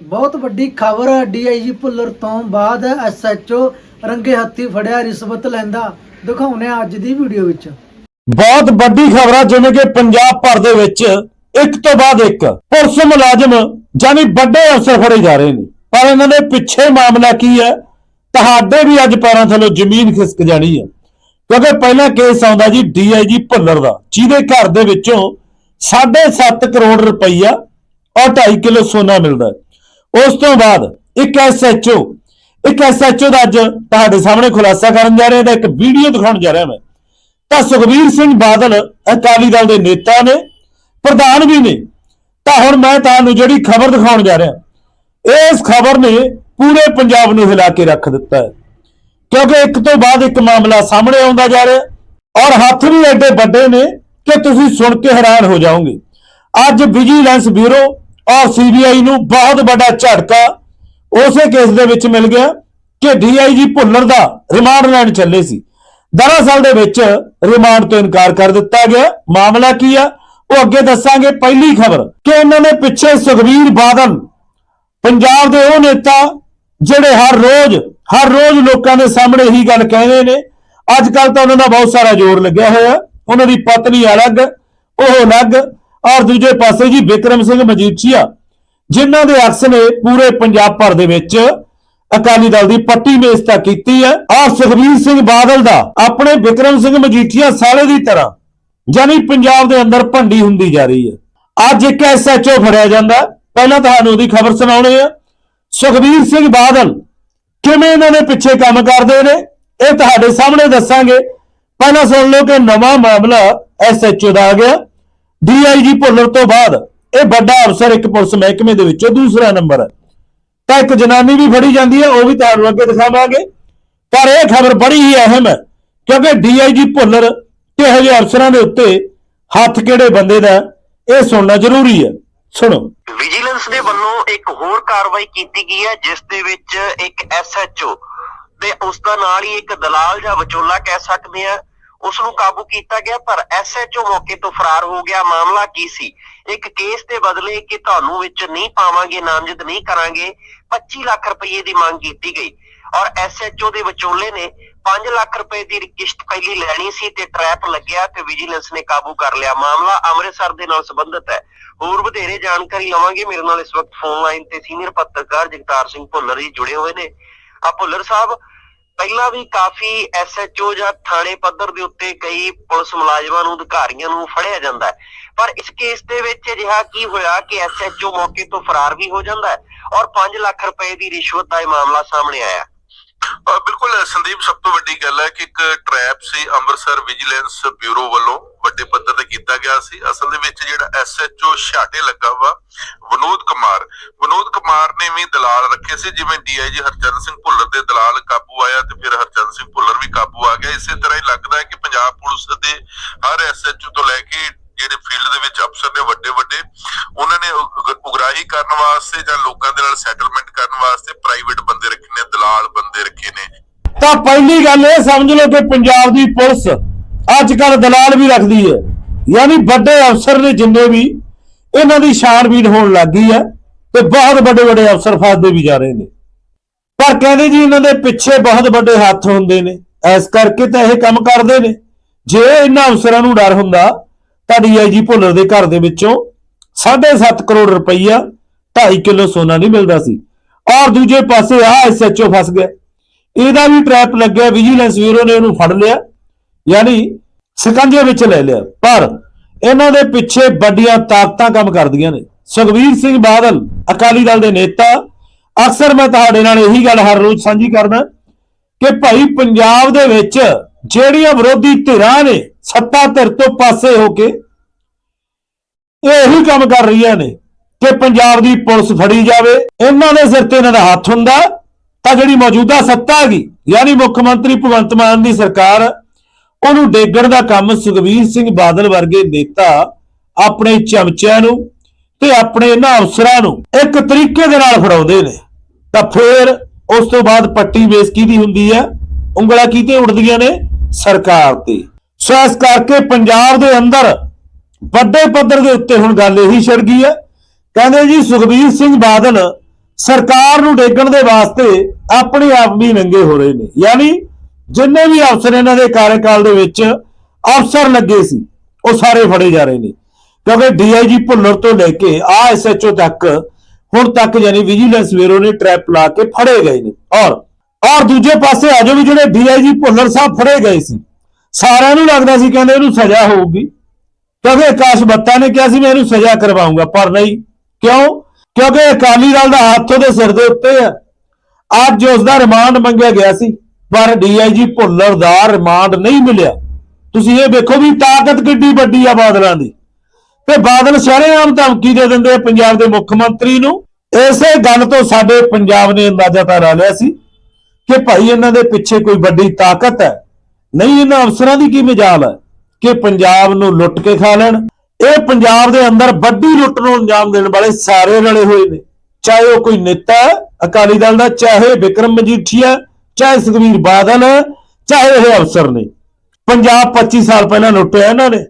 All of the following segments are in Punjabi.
ਬਹੁਤ ਵੱਡੀ ਖਬਰ ਡੀਆਈਜੀ ਭੁੱਲਰ ਤੋਂ ਬਾਅਦ ਐਸਐਚਓ ਰੰਗੇ ਹੱਥੀ ਫੜਿਆ ਰਿਸ਼ਵਤ ਲੈਂਦਾ। ਦਿਖਾਉਨੇ ਆ ਅੱਜ ਦੀ ਵੀਡੀਓ ਵਿੱਚ। ਬਹੁਤ ਵੱਡੀ ਖਬਰ ਜਿਵੇਂ ਕਿ ਪੰਜਾਬ ਭਰ ਦੇ ਵਿੱਚ ਇੱਕ ਤੋਂ ਬਾਅਦ ਇੱਕ ਪੁਲਿਸ ਮੁਲਾਜ਼ਮ ਜਾਨੀ ਵੱਡੇ ਅਫਸਰ ਫੜੇ ਜਾ ਰਹੇ ਨੇ। ਪਰ ਇਹਨਾਂ ਦੇ ਪਿੱਛੇ ਮਾਮਲਾ ਕੀ ਹੈ? ਤੁਹਾਡੇ ਵੀ ਅੱਜ ਪੈਰਾਂ ਥੱਲੋਂ ਜ਼ਮੀਨ ਖਿਸਕ ਜਾਣੀ ਹੈ। ਕਿਉਂਕਿ ਪਹਿਲਾਂ ਕੇਸ ਆਉਂਦਾ ਜੀ ਡੀਆਈਜੀ ਭੁੱਲਰ ਦਾ, ਜਿਹਦੇ ਘਰ ਦੇ ਵਿੱਚੋਂ 7.5 ਕਰੋੜ ਰੁਪਈਆ ਔਰ 2.5 ਕਿਲੋ ਸੋਨਾ ਮਿਲਦਾ ਹੈ। ਉਸ ਤੋਂ ਬਾਅਦ ਇੱਕ ਐਸਐਚਓ ਇੱਕ ਐਸਐਚਓ ਦਾ ਅੱਜ ਤੁਹਾਡੇ ਸਾਹਮਣੇ ਖੁਲਾਸਾ ਕਰਨ ਜਾ ਰਿਹਾ ਦਾ ਇੱਕ ਵੀਡੀਓ ਦਿਖਾਉਣ ਜਾ ਰਿਹਾ ਮੈਂ। ਤਾਂ ਸੁਖਬੀਰ ਸਿੰਘ ਬਾਦਲ ਅਕਾਲੀ ਦਲ ਦੇ ਨੇਤਾ ਨੇ, ਪ੍ਰਧਾਨ ਵੀ ਨੇ। ਤਾਂ ਹੁਣ ਮੈਂ ਤੁਹਾਨੂੰ ਜਿਹੜੀ ਖਬਰ ਦਿਖਾਉਣ ਜਾ ਰਿਹਾ, ਇਸ ਖਬਰ ਨੇ ਪੂਰੇ ਪੰਜਾਬ ਨੂੰ ਹਿਲਾ ਕੇ ਰੱਖ ਦਿੱਤਾ ਹੈ। ਕਿਉਂਕਿ ਇੱਕ ਤੋਂ ਬਾਅਦ ਇੱਕ ਮਾਮਲਾ ਸਾਹਮਣੇ ਆਉਂਦਾ ਜਾ ਰਿਹਾ ਔਰ ਹੱਥ ਵੀ ਐਡੇ ਵੱਡੇ ਨੇ ਕਿ ਤੁਸੀਂ ਸੁਣ ਕੇ ਹੈਰਾਨ ਹੋ ਜਾਓਗੇ। ਅੱਜ ਵਿਜੀਲੈਂਸ ਬਿਊਰੋ ਔਰ ਸੀਬੀਆਈ ਨੂੰ ਬਹੁਤ ਵੱਡਾ ਝਟਕਾ ਉਸੇ ਕੇਸ ਦੇ ਵਿੱਚ ਮਿਲ ਗਿਆ ਕਿ ਡੀਆਈਜੀ ਭੁੱਲਰ ਦਾ ਰਿਮਾਂਡ ਲੈਣ ਚੱਲੇ ਸੀ। ਦਰਅਸਲ ਦੇ ਵਿੱਚ ਰਿਮਾਂਡ ਤੋਂ ਇਨਕਾਰ ਕਰ ਦਿੱਤਾ ਗਿਆ। ਮਾਮਲਾ ਕੀ ਆ? ਉਹ ਅੱਗੇ ਦੱਸਾਂਗੇ ਪਹਿਲੀ ਖਬਰ ਕਿ ਇਹਨਾਂ ਨੇ ਪਿੱਛੇ ਸੁਖਬੀਰ ਬਾਦਲ, ਪੰਜਾਬ ਦੇ ਉਹ ਨੇਤਾ ਜਿਹੜੇ ਹਰ ਰੋਜ਼ ਹਰ ਰੋਜ਼ ਲੋਕਾਂ ਦੇ ਸਾਹਮਣੇ ਹੀ ਗੱਲ ਕਹਿੰਦੇ ਨੇ। ਅੱਜ ਕੱਲ ਤਾਂ ਉਹਨਾਂ ਦਾ ਬਹੁਤ ਸਾਰਾ ਜ਼ੋਰ ਲੱਗਿਆ ਹੋਇਆ। ਉਹਨਾਂ ਦੀ ਪਤਨੀ ਅਲੱਗ, ਉਹ ਅਲੱਗ ਔਰ ਦੂਜੇ ਪਾਸੇ ਜੀ ਵਿਕਰਮ ਸਿੰਘ ਮਜੀਠੀਆ ਜਿਨ੍ਹਾਂ ਦੇ ਅਕਸ ਨੇ ਪੂਰੇ ਪੰਜਾਬ ਭਰ ਦੇ ਵਿੱਚ ਅਕਾਲੀ ਦਲ ਦੀ ਪੱਟੀ ਮੇਸਤਾ ਕੀਤੀ ਹੈ ਔਰ ਸੁਖਬੀਰ ਸਿੰਘ ਬਾਦਲ ਦਾ ਆਪਣੇ ਵਿਕਰਮ ਸਿੰਘ ਮਜੀਠੀਆ ਸਾਲੇ ਦੀ ਤਰ੍ਹਾਂ, ਯਾਨੀ ਪੰਜਾਬ ਦੇ ਅੰਦਰ ਭੰਡੀ ਹੁੰਦੀ ਜਾ ਰਹੀ ਹੈ। ਅੱਜ ਇੱਕ ਐਸਐਚਓ ਫੜਿਆ ਜਾਂਦਾ ਪਹਿਲਾਂ ਤੁਹਾਨੂੰ ਉਹਦੀ ਖਬਰ ਸੁਣਾਉਣੀ ਹੈ। ਸੁਖਬੀਰ ਸਿੰਘ ਬਾਦਲ ਕਿਵੇਂ ਇਹਨਾਂ ਦੇ ਪਿੱਛੇ ਕੰਮ ਕਰਦੇ ਨੇ, ਇਹ ਤੁਹਾਡੇ ਸਾਹਮਣੇ ਦੱਸਾਂਗੇ। ਪਹਿਲਾਂ ਸੁਣ ਲਓ ਕਿ ਨਵਾਂ ਮਾਮਲਾ ਐਸਐਚਓ ਦਾ ਆ ਗਿਆ। ਡੀਆਈਜੀ ਭੁੱਲਰ ਤੋਂ ਬਾਅਦ ਇਹ ਵੱਡਾ ਅਫਸਰ ਇੱਕ ਪੁਲਿਸ ਮਹਿਕਮੇ ਦੇ ਵਿੱਚੋਂ ਦੂਸਰਾ ਨੰਬਰ ਹੈ। ਤਾਂ ਇੱਕ ਜਨਾਨੀ ਵੀ ਫੜੀ ਜਾਂਦੀ ਹੈ, ਉਹ ਵੀ ਤੁਹਾਨੂੰ ਅੱਗੇ ਦਿਖਾਵਾਂਗੇ। ਪਰ ਇਹ ਖਬਰ ਬੜੀ ਹੀ ਅਹਿਮ ਹੈ, ਕਿਉਂਕਿ ਡੀਆਈਜੀ ਭੁੱਲਰ ਕਿਹੋ ਜਿਹੇ ਅਫਸਰਾਂ ਦੇ ਉੱਤੇ ਹੱਥ ਕਿਹੜੇ ਬੰਦੇ ਦਾ ਇਹ ਸੁਣਨਾ ਜ਼ਰੂਰੀ ਹੈ। ਸੁਣੋ। ਵਿਜੀਲੈਂਸ ਦੇ ਵੱਲੋਂ ਇੱਕ ਹੋਰ ਕਾਰਵਾਈ ਕੀਤੀ ਗਈ ਹੈ, ਜਿਸ ਦੇ ਵਿੱਚ ਇੱਕ ਐਸਐਚਓ ਤੇ ਉਸ ਦਾ ਨਾਲ ਹੀ ਇੱਕ ਦਲਾਲ ਜਾਂ ਵਿਚੋਲਾ ਕਹਿ ਸਕਦੇ ਆ ਉਸ ਨੂੰ ਕਾਬੂ ਕੀਤਾ ਗਿਆ, ਪਰ ਐਸਐਚਓ ਮੌਕੇ ਤੋਂ ਫਰਾਰ ਹੋ ਗਿਆ। ਮਾਮਲਾ ਕੀ ਸੀ? ਇੱਕ ਕੇਸ ਦੇ ਬਦਲੇ ਕਿ ਤੁਹਾਨੂੰ ਵਿੱਚ ਨਹੀਂ ਪਾਵਾਂਗੇ, ਨਾਮਜ਼ਦ ਨਹੀਂ ਕਰਾਂਗੇ 25 ਲੱਖ ਰੁਪਏ ਦੀ ਮੰਗ ਕੀਤੀ ਗਈ। ਔਰ ਐਸਐਚਓ ਦੇ ਵਿਚੋਲੇ ਨੇ 5 ਲੱਖ ਰੁਪਏ ਦੀ ਕਿਸ਼ਤ ਪਹਿਲੀ ਲੈਣੀ ਸੀ ਤੇ ਟਰੈਪ ਲੱਗਿਆ ਤੇ ਵਿਜੀਲੈਂਸ ਨੇ ਕਾਬੂ ਕਰ ਲਿਆ। ਮਾਮਲਾ ਅੰਮ੍ਰਿਤਸਰ ਦੇ ਨਾਲ ਸੰਬੰਧਿਤ ਹੈ। ਹੋਰ ਵਧੇਰੇ ਜਾਣਕਾਰੀ ਲਵਾਂਗੇ। ਮੇਰੇ ਨਾਲ ਇਸ ਵਕਤ ਫੋਨ ਲਾਈਨ ਤੇ ਸੀਨੀਅਰ ਪੱਤਰਕਾਰ ਜਗਤਾਰ ਸਿੰਘ ਭੁੱਲਰ ਜੀ ਜੁੜੇ ਹੋਏ ਨੇ। ਆ ਭੁੱਲਰ ਸਾਹਿਬ ਪਹਿਲਾਂ ਵੀ ਕਾਫੀ ਐਸਐਚਓ ਜਾਂ ਥਾਣੇ ਪੱਧਰ ਦੇ ਉੱਤੇ ਕਈ ਪੁਲਿਸ ਮੁਲਾਜ਼ਮਾਂ ਨੂੰ, ਅਧਿਕਾਰੀਆਂ ਨੂੰ ਫੜਿਆ ਜਾਂਦਾ ਹੈ। ਪਰ ਇਸ ਕੇਸ ਦੇ ਵਿੱਚ ਅਜਿਹਾ ਕੀ ਹੋਇਆ ਕਿ ਐਸਐਚਓ ਮੌਕੇ ਤੋਂ ਫਰਾਰ ਵੀ ਹੋ ਜਾਂਦਾ ਹੈ ਔਰ 5 ਲੱਖ ਰੁਪਏ ਦੀ ਰਿਸ਼ਵਤ ਦਾ ਇਹ ਮਾਮਲਾ ਸਾਹਮਣੇ ਆਇਆ ਬਿਲਕੁਲ ਸੰਦੀਪ, ਸਭ ਤੋਂ ਵੱਡੀ ਗੱਲ ਹੈ ਕਿ ਇੱਕ ਟ੍ਰੈਪ ਸੀ ਅੰਮ੍ਰਿਤਸਰ ਵਿਜੀਲੈਂਸ ਬਿਊਰੋ ਵੱਲੋਂ ਵੱਡੇ ਪੱਧਰ ਸੀ। ਅਸਲ ਦੇ ਵਿੱਚ ਜਿਹੜਾ ਐਸਐਚਓ ਛਾਟੇ ਲੱਗਾ ਵਾ, ਵਿਨੋਦ ਕੁਮਾਰ। ਵਿਨੋਦ ਕੁਮਾਰ ਨੇ ਵੀ ਦਲਾਲ ਰੱਖੇ ਸੀ, ਜਿਵੇਂ ਡੀਆਈਜੀ ਹਰਚੰਦ ਸਿੰਘ ਭੁੱਲਰ ਦੇ ਦਲਾਲ ਕਾਬੂ ਆਇਆ ਤੇ ਫਿਰ ਹਰਚੰਦ ਸਿੰਘ ਭੁੱਲਰ ਵੀ ਕਾਬੂ ਆ ਗਿਆ। ਇਸੇ ਤਰ੍ਹਾਂ ਹੀ ਲੱਗਦਾ ਹੈ ਕਿ ਪੰਜਾਬ ਪੁਲਿਸ ਦੇ ਹਰ ਐਸਐਚਓ ਤੋਂ ਲੈ ਕੇ ਜਿਹੜੇ ਫੀਲਡ ਦੇ ਵਿੱਚ ਅਫਸਰ ਨੇ ਵੱਡੇ ਵੱਡੇ, ਉਹਨਾਂ ਨੇ ਉਗਰਾਹੀ ਕਰਨ ਵਾਸਤੇ ਜਾਂ ਲੋਕਾਂ ਦੇ ਨਾਲ ਸੈਟਲਮੈਂਟ ਕਰਨ ਵਾਸਤੇ ਪ੍ਰਾਈਵੇਟ ਬੰਦੇ ਰੱਖੇ ਨੇ, ਦਲਾਲ ਬੰਦੇ ਰੱਖੇ ਨੇ। ਤਾਂ ਪਹਿਲੀ ਗੱਲ ਇਹ ਸਮਝ ਲਓ ਕਿ ਪੰਜਾਬ ਦੀ ਪੁਲਿਸ ਅੱਜ ਕੱਲ ਦਲਾਲ ਵੀ ਰੱਖਦੀ ਹੈ। ਯਾਨੀ ਵੱਡੇ ਅਫਸਰ ਨੇ ਜਿੰਨੇ ਵੀ, ਇਹਨਾਂ ਦੀ ਛਾਣਬੀਣ ਹੋਣ ਲੱਗ ਗਈ ਹੈ ਤੇ ਬਹੁਤ ਵੱਡੇ ਵੱਡੇ ਅਫਸਰ ਫਸਦੇ ਵੀ ਜਾ ਰਹੇ ਨੇ। ਪਰ ਕਹਿੰਦੇ ਜੀ ਇਹਨਾਂ ਦੇ ਪਿੱਛੇ ਬਹੁਤ ਵੱਡੇ ਹੱਥ ਹੁੰਦੇ ਨੇ। ਇਸ ਕਰਕੇ ਤਾਂ ਇਹ ਕੰਮ ਕਰਦੇ ਨੇ। ਜੇ ਇਹਨਾਂ ਅਫਸਰਾਂ ਨੂੰ ਡਰ ਹੁੰਦਾ ਤਾਂ ਡੀਆਈਜੀ ਭੁੱਲਰ ਦੇ ਘਰ ਦੇ ਵਿੱਚੋਂ 7.5 ਕਰੋੜ ਰੁਪਈਆ 2.5 ਕਿਲੋ ਸੋਨਾ ਨਹੀਂ ਮਿਲਦਾ ਸੀ। ਔਰ ਦੂਜੇ ਪਾਸੇ ਆ ਐਸਐਚਓ ਫਸ ਗਿਆ। ਇਹਦਾ ਵੀ ਟ੍ਰੈਪ ਲੱਗਿਆ ਵਿਜੀਲੈਂਸ ਬਿਊਰੋ ਨੇ ਉਹਨੂੰ ਫੜ ਲਿਆ। ਯਾਨੀ ਸਿਕੰਜੇ ਵਿੱਚ ਲੈ ਲਿਆ। ਪਰ ਇਹਨਾਂ ਦੇ ਪਿੱਛੇ ਵੱਡੀਆਂ ਤਾਕਤਾਂ ਕੰਮ ਕਰਦੀਆਂ ਨੇ। ਸੁਖਬੀਰ ਸਿੰਘ ਬਾਦਲ, ਅਕਾਲੀ ਦਲ ਦੇ ਨੇਤਾ, ਅਕਸਰ ਮੈਂ ਤੁਹਾਡੇ ਨਾਲ ਇਹੀ ਗੱਲ ਹਰ ਰੋਜ਼ ਸਾਂਝੀ ਕਰਦਾ ਕਿ ਭਾਈ ਪੰਜਾਬ ਦੇ ਵਿੱਚ ਜਿਹੜੀਆਂ ਵਿਰੋਧੀ ਧਿਰਾਂ ਨੇ ਸੱਤਾ ਧਿਰ ਤੋਂ ਪਾਸੇ ਹੋ ਕੇ ਇਹ ਇਹੀ ਕੰਮ ਕਰ ਰਹੀਆਂ ਨੇ ਕਿ ਪੰਜਾਬ ਦੀ ਪੁਲਿਸ ਫੜੀ ਜਾਵੇ। ਇਹਨਾਂ ਦੇ ਸਿਰ ਤੇ ਇਹਨਾਂ ਦਾ ਹੱਥ ਹੁੰਦਾ ਤਾਂ ਜਿਹੜੀ ਮੌਜੂਦਾ ਸੱਤਾ ਹੈਗੀ, ਯਾਨੀ ਮੁੱਖ ਮੰਤਰੀ ਭਗਵੰਤ ਮਾਨ ਦੀ ਸਰਕਾਰ ਉਹਨੂੰ ਡੇਗਣ ਦਾ ਕੰਮ ਸੁਖਬੀਰ ਸਿੰਘ ਬਾਦਲ ਵਰਗੇ ਨੇਤਾ ਆਪਣੇ ਚਮਚਿਆਂ ਨੂੰ ਤੇ ਆਪਣੇ ਇਹਨਾਂ ਅਫਸਰਾਂ ਨੂੰ ਇੱਕ ਤਰੀਕੇ ਦੇ ਨਾਲ ਫੜਾਉਂਦੇ ਨੇ। ਤਾਂ ਫਿਰ ਉਸ ਤੋਂ ਬਾਅਦ ਪੱਟੀ ਵੇਸ ਕਿਹਦੀ ਹੁੰਦੀ ਹੈ ਉਂਗਲਾਂ ਕਿਤੇ ਉੱਡਦੀਆਂ ਨੇ? ਸਰਕਾਰ ਤੇ ਸੋ ਇਸ ਕਰਕੇ ਪੰਜਾਬ ਦੇ ਅੰਦਰ ਵੱਡੇ ਪੱਧਰ ਦੇ ਉੱਤੇ ਹੁਣ ਗੱਲ ਇਹੀ ਛਿੜ ਗਈ ਹੈ ਕਹਿੰਦੇ ਜੀ, ਸੁਖਬੀਰ ਸਿੰਘ ਬਾਦਲ ਸਰਕਾਰ ਨੂੰ ਡੇਗਣ ਦੇ ਵਾਸਤੇ ਆਪਣੇ ਆਪ ਵੀ ਨੰਗੇ ਹੋ ਰਹੇ ਨੇ। ਯਾਨੀ ਜਿੰਨੇ ਵੀ ਅਫਸਰ ਇਹਨਾਂ ਦੇ ਕਾਰਜਕਾਲ ਦੇ ਵਿੱਚ ਅਫਸਰ ਲੱਗੇ ਸੀ, ਉਹ ਸਾਰੇ ਫੜੇ ਜਾ ਰਹੇ ਨੇ। ਕਿਉਂਕਿ ਡੀਆਈਜੀ ਭੁੱਲਰ ਤੋਂ ਲੈ ਕੇ ਆ ਐਸਐਚਓ ਤੱਕ, ਹੁਣ ਤੱਕ ਯਾਨੀ ਵਿਜੀਲੈਂਸ ਬਿਊਰੋ ਨੇ ਟ੍ਰੈਪ ਲਾ ਕੇ ਫੜੇ ਗਏ ਨੇ। ਔਰ ਔਰ ਦੂਜੇ ਪਾਸੇ ਆਜੋ ਵੀ ਜਿਹੜੇ ਡੀਆਈਜੀ ਭੁੱਲਰ ਸਾਹਿਬ ਫੜੇ ਗਏ ਸੀ, ਸਾਰਿਆਂ ਨੂੰ ਲੱਗਦਾ ਸੀ ਕਹਿੰਦੇ ਇਹਨੂੰ ਸਜ਼ਾ ਹੋਊਗੀ। ਕਿਉਂਕਿ ਆਕਾਸ਼ ਬੱਤਾ ਨੇ ਕਿਹਾ ਸੀ ਮੈਂ ਇਹਨੂੰ ਸਜ਼ਾ ਕਰਵਾਉਂਗਾ, ਪਰ ਨਹੀਂ। ਕਿਉਂ? ਕਿਉਂਕਿ ਅਕਾਲੀ ਦਲ ਦਾ ਹੱਥ ਉਹਦੇ ਸਿਰ ਦੇ ਉੱਤੇ ਹੈ ਅੱਜ ਉਸ ਦਾ ਰਿਮਾਂਡ ਮੰਗਿਆ ਗਿਆ ਸੀ। ਪਰ ਡੀਆਈਜੀ ਭੁੱਲਰ ਦਾ ਰਿਮਾਂਡ ਨਹੀਂ ਮਿਲਿਆ। ਤੁਸੀਂ ਇਹ ਵੇਖੋ ਵੀ ਤਾਕਤ ਕਿੱਡੀ ਵੱਡੀ ਆ ਬਾਦਲਾਂ ਦੀ। ਤੇ ਬਾਦਲ ਸ਼ਰੇਆਮ ਧਮਕੀ ਦੇ ਦਿੰਦੇ ਆ ਪੰਜਾਬ ਦੇ ਮੁੱਖ ਮੰਤਰੀ ਨੂੰ। ਇਸੇ ਗੱਲ ਤੋਂ ਸਾਡੇ ਪੰਜਾਬ ਨੇ ਅੰਦਾਜ਼ਾ ਤਾਂ ਲਾ ਲਿਆ ਸੀ ਕਿ ਭਾਈ ਇਹਨਾਂ ਦੇ ਪਿੱਛੇ ਕੋਈ ਵੱਡੀ ਤਾਕਤ ਹੈ। ਨਹੀਂ ਇਹਨਾਂ ਅਫਸਰਾਂ ਦੀ ਕੀ ਮਜਾਲ ਹੈ ਕਿ ਪੰਜਾਬ ਨੂੰ ਲੁੱਟ ਕੇ ਖਾ ਲੈਣ। ਇਹ ਪੰਜਾਬ ਦੇ ਅੰਦਰ ਵੱਡੀ ਲੁੱਟ ਨੂੰ ਅੰਜਾਮ ਦੇਣ ਵਾਲੇ ਸਾਰੇ ਰਲੇ ਹੋਏ ਨੇ। ਚਾਹੇ ਉਹ ਕੋਈ ਨੇਤਾ ਹੈ, ਅਕਾਲੀ ਦਲ ਦਾ ਚਾਹੇ ਵਿਕਰਮ ਮਜੀਠੀਆ ਚਾਹੇ ਸੁਖਬੀਰ ਬਾਦਲ ਹੈ, ਚਾਹੇ ਇਹ ਅਫਸਰ ਨੇ। ਪੰਜਾਬ 25 ਸਾਲ ਪਹਿਲਾਂ ਲੁੱਟਿਆ ਇਹਨਾਂ ਨੇ।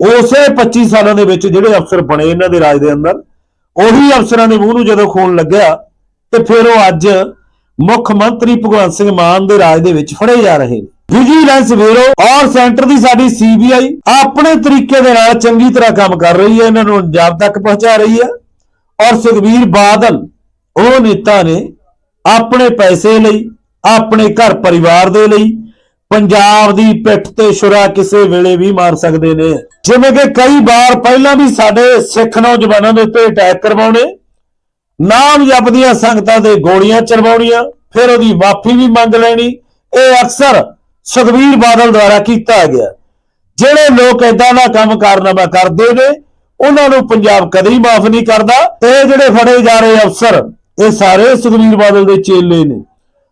ਉਸੇ 25 ਸਾਲਾਂ ਦੇ ਵਿੱਚ ਜਿਹੜੇ ਅਫਸਰ ਬਣੇ ਇਹਨਾਂ ਦੇ ਰਾਜ ਦੇ ਅੰਦਰ ਉਹੀ ਅਫਸਰਾਂ ਦੇ ਮੂੰਹ ਨੂੰ ਜਦੋਂ ਖੋਣ ਲੱਗਿਆ ਤੇ ਫਿਰ ਉਹ ਅੱਜ ਮੁੱਖ ਮੰਤਰੀ ਭਗਵੰਤ ਸਿੰਘ ਮਾਨ ਦੇ ਰਾਜ ਦੇ ਵਿੱਚ ਫੜੇ ਜਾ ਰਹੇ ਨੇ। ਵਿਜੀਲੈਂਸ ਬਿਊਰੋ ਔਰ ਸੈਂਟਰ ਦੀ ਸਾਡੀ ਸੀਬੀਆਈ ਆਪਣੇ ਤਰੀਕੇ ਦੇ ਨਾਲ ਚੰਗੀ ਤਰ੍ਹਾਂ ਕੰਮ ਕਰ ਰਹੀ ਹੈ ਇਹਨਾਂ ਨੂੰ ਅੰਜਾਮ ਤੱਕ ਪਹੁੰਚਾ ਰਹੀ ਹੈ। ਔਰ ਸੁਖਬੀਰ ਬਾਦਲ ਉਹ ਨੇਤਾ ਨੇ ਆਪਣੇ ਪੈਸੇ ਲਈ ਆਪਣੇ ਘਰ ਪਰਿਵਾਰ ਦੇ ਲਈ ਪੰਜਾਬ ਦੀ ਪਿੱਠ ਤੇ ਛੁਰਾ ਕਿਸੇ ਵੇਲੇ ਵੀ ਮਾਰ ਸਕਦੇ ਨੇ। ਜਿਵੇਂ ਕਿ ਕਈ ਵਾਰ ਪਹਿਲਾਂ ਵੀ ਸਾਡੇ ਸਿੱਖ ਨੌਜਵਾਨਾਂ ਦੇ ਉੱਤੇ ਅਟੈਕ ਕਰਵਾਉਣੇ, ਨਾਮ ਜਪਦੀਆਂ ਸੰਗਤਾਂ ਦੇ ਗੋਲੀਆਂ ਚਲਵਾਉਣੀਆਂ ਫਿਰ ਉਹਦੀ ਮਾਫੀ ਵੀ ਮੰਗ ਲੈਣੀ, ਇਹ ਅਕਸਰ ਸੁਖਬੀਰ ਬਾਦਲ ਦੁਆਰਾ ਕੀਤਾ ਗਿਆ। ਜਿਹੜੇ ਲੋਕ ਇਦਾਂ ਦਾ ਕੰਮ ਕਾਰਨਾਮਾ ਕਰਦੇ ਨੇ, ਉਹਨਾਂ ਨੂੰ ਪੰਜਾਬ ਕਦੇ ਮਾਫ ਨਹੀਂ ਕਰਦਾ। ਤੇ ਇਹ ਜਿਹੜੇ ਫੜੇ ਜਾ ਰਹੇ ਅਫਸਰ, ਇਹ ਸਾਰੇ ਸੁਖਬੀਰ ਬਾਦਲ ਦੇ ਚੇਲੇ ਨੇ।